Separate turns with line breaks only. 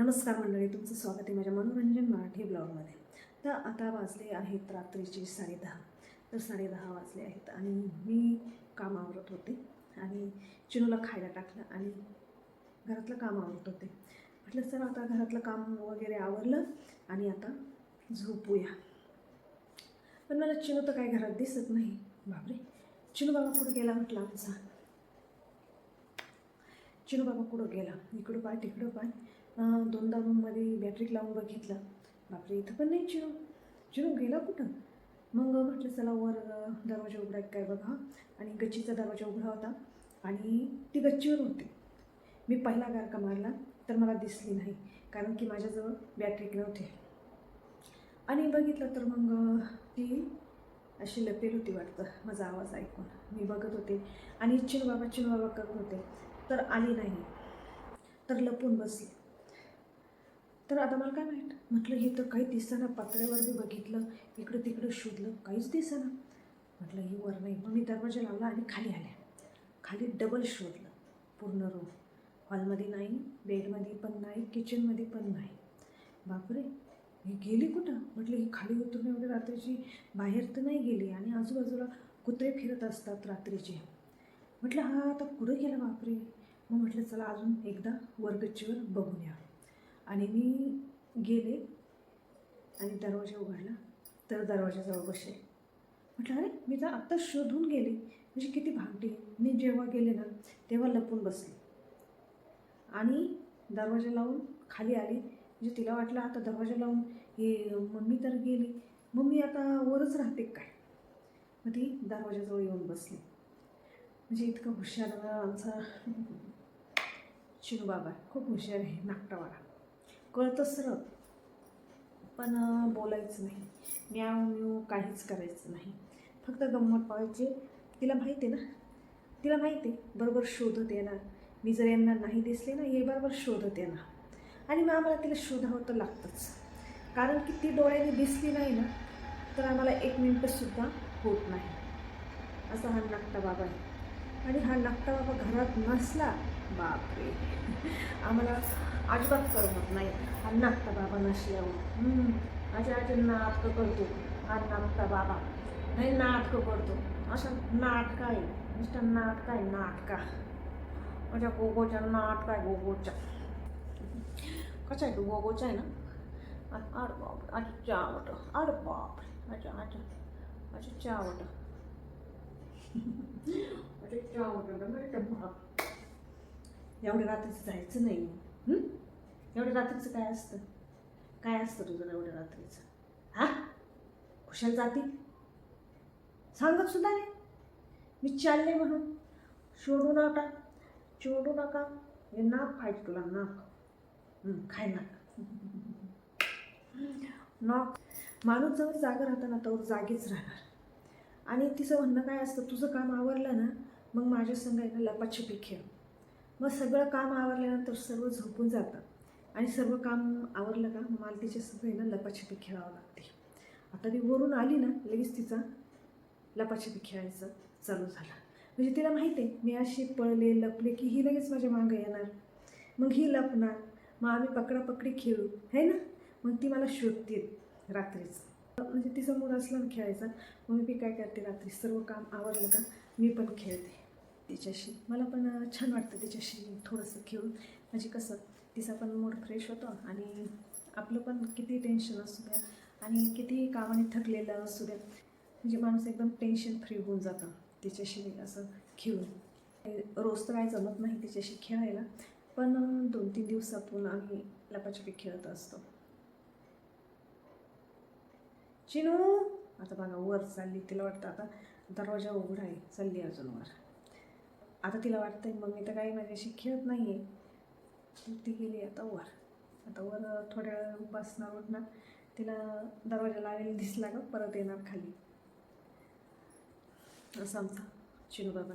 नमस्कार मंडळी तुमचं स्वागत आहे माझ्या मनोरंजन मराठी ब्लॉगमध्ये. तर आता वाजले आहेत रात्रीचे साडेदहा. तर साडेदहा वाजले आहेत आणि मी काम आवरत होते आणि चिनूला खायला टाकलं आणि घरातलं काम आवरत होते. म्हटलं सर आता घरातलं काम वगैरे आवरलं आणि आता झोपूया. पण मला चिनू तर काही घरात दिसत नाही. बापरे. चिनू बाबा कुठं गेला म्हटलं आमचा. चिनू बाबा कुठं गेला. इकडं पाय तिकडं पाय. दोनदा रूममध्ये बॅटरी लावून बघितलं. बापरे इथं पण नाही चिरू. चिरू गेला कुठं? मग म्हटलं चला वर दरवाजा उघडा आहे काय बघा. आणि गच्चीचा दरवाजा उघडा होता. आणि ती गच्चीवर होती. मी पहिला गारका मारला तर मला दिसली नाही कारण की माझ्याजवळ बॅटरी नव्हती. आणि बघितलं तर मग ती अशी लपेल होती वाटतं माझा आवाज ऐकून. मी बघत होते. आणि चिरबाबा चिरबाबा करत होते. तर आली नाही. तर लपून बसली. तर आता मला काय माहीत? म्हटलं हे तर काही दिसताना पातळ्यावर मी बघितलं इकडं तिकडं शोधलं काहीच दिसेना. म्हटलं ही वर नाही. मग मी दरवाजा लावला आणि खाली आल्या. खाली डबल शोधलं पूर्ण रूम हॉलमध्ये नाही बेडमध्ये पण नाही किचनमध्ये पण नाही. बापरे! ही गेली कुठं? म्हटलं ही खाली उतरून एवढी रात्रीची बाहेर तर नाही गेली आणि आजूबाजूला कुत्रे फिरत असतात रात्रीचे. म्हटलं हा आता कुठं गेला बापरे. मग म्हटलं चला अजून एकदा वर्गचीवर बघून या. आणि मी गेले आणि दरवाजा उघडला. तर दरवाजाजवळ बसले. म्हटलं अरे मी तर आत्ता शोधून गेले. म्हणजे किती भांगडी मी जेव्हा गेले ना तेव्हा लपून बसले. आणि दरवाजा लावून खाली आली. म्हणजे तिला वाटलं आता दरवाजा लावून हे मम्मी तर गेली. मम्मी आता वरच राहते काय? मग ती दरवाजाजवळ येऊन बसली. म्हणजे इतकं हुशार आमचा चिनू बाबा आहे. खूप हुशार आहे नागटावाला कळतं सरळ. पण बोलायचं नाही. म्याव म्यू काहीच करायचं नाही. फक्त गंमत पाहायची. तिला माहिती आहे ना? तिला माहिती आहे. बरोबर शोधत येणार. मी जर यांना नाही दिसले ना हे बरोबर शोधत येणार. आणि मग आम्हाला तिला शोधावं तर लागतंच. कारण की ती डोळ्याने दिसली नाही ना तर आम्हाला एक मिनटंसुद्धा होत नाही. असा हा नागटा बाबा आहे. आणि हा नागटा बाबा घरात नसला बापरे. आम्हाला अजिबात करमत नाही. हा नागटा बाबा नशी हम्म, माझ्या आजी नाटकं करतो. हा नागटा बाबा. नाही नाटकं करतो. असं नाटक आहे. नुसतं नाटक आहे नाटका. माझ्या गोगोच्या नाटक आहे गोगोच्या. कसं आहे गोगोचा आहे ना? आ- अरे बाप अच्छा चावट. अरे बाप अच्छा अच्छा अच्छा चावट. अच्छा चावट. बाप. एवढ्या रात्रीचं जायचं नाही. एवढ्या रात्रीचं काय असतं? काय असतं तुझं एवढ्या रात्रीचं? हा? खुशाल जातील सांगत सुद्धा नाही. मी चालले म्हणून. सोडू नका. सोडू नका. हे नाक खायचं तुला नाक. खाय नाक. नाक. माणूस जवळ जागा राहताना तर जागीच राहणार. आणि तिचं म्हणणं काय असतं? तुझं काम आवरलं ना मग माझ्या संग आहे ना लपाछपी खेळ. मग सगळं काम आवरल्यानंतर सर्व झोपून जातं आणि सर्व काम आवरलं का मालतीच्या मला ना लपाछपी खेळावं लागते. आता ती वरून आली ना लगेच तिचा लपाछपी खेळायचं चालू झाला. म्हणजे तिला माहिती आहे मी अशी पळले लपले की ही लगेच माझ्या मागं येणार. मग ही लपणार मग आम्ही पकडापकडी खेळू है ना? मग ती मला शोधते रात्रीच. म्हणजे तिचा मूड असला ना खेळायचा मग मी काय करते रात्री? सर्व काम आवरलं का मी पण खेळते. तिच्याशी. मला पण छान वाटतं तिच्याशी थोडंसं खेळून. म्हणजे कसं तिचा पण मूड फ्रेश होतो आणि आपलं पण किती टेन्शन असू द्या आणि किती कामाने थकलेलं असू द्या. म्हणजे माणूस एकदम टेन्शन फ्री होऊन जातं तिच्याशी असं खेळून. रोज तर काय जमत नाही तिच्याशी खेळायला पण दोन तीन दिवसातून आम्ही लपाछपी खेळत असतो. चिनू! आता बघा वर चालली तिला वाटतं आता दरवाजा उघडा आहे. चालली अजून वर. आता तिला वाटतंय मी तर काही माझ्याशी खेळत नाही आहे तर ती गेली आता वर. आता वर थोड्या वेळ बसणार उठणार. तिला दरवाजा लावेल दिसला का? परत येणार खाली. असं आमचा चिनू बाबा